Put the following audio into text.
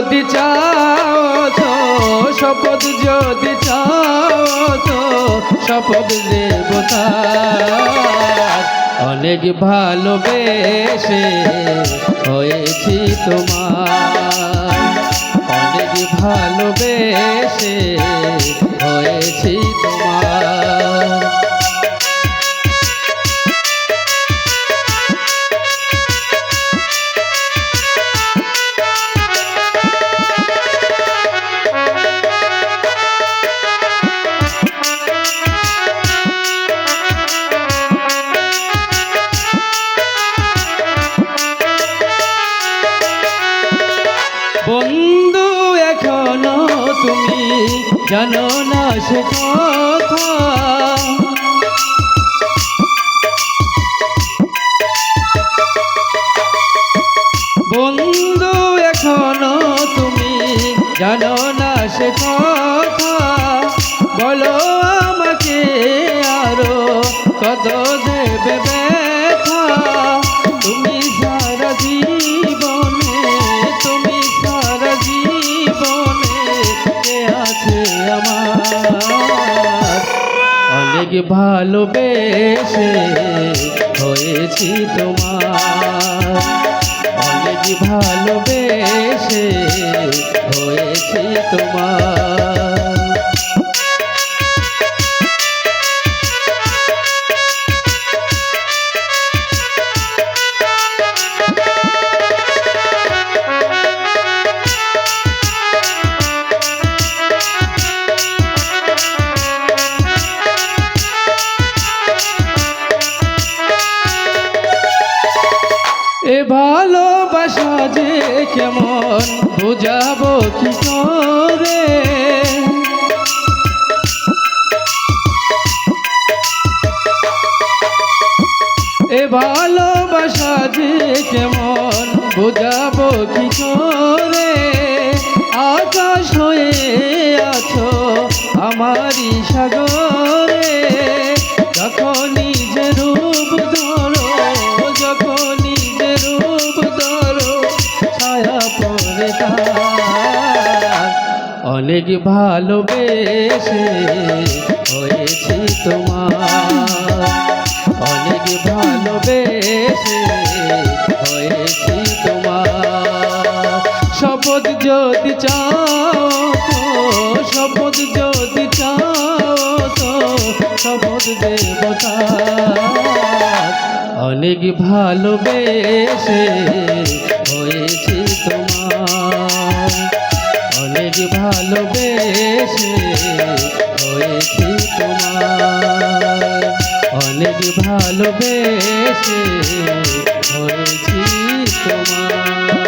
যদি চাও তো, শপথ যদি চাও তো, শপথ দেবতা। অনেক ভালোবেসে হয়েছি তোমার। অনেক ভালোবেসে বন্ধু, এখনও তুমি জানো না সে কথা। বন্ধু, এখনও তুমি জানো না সে কথা। বলো আমাকে আরও কত দেবে অনেক ভালোবেসে হয়েছি তোমার। অনেক ভালোবেসে হয়েছি তোমার। এ ভালোবাসা যে কেমন বুঝাবো কি করে? এ ভালোবাসা যে কেমন বুঝাবো কি করে? অনেক ভালোবেসে হয়েছি তোমার। অনেক ভালোবেসে হয়েছি তোমার। শপথ যদি চাও শপথ যদি চাও তো, শপথ দেবতা। অনেক ভালোবেসে হয়েছি হয়েছি তোমার। অনেক ভালোবেসে হয়েছি তোমার।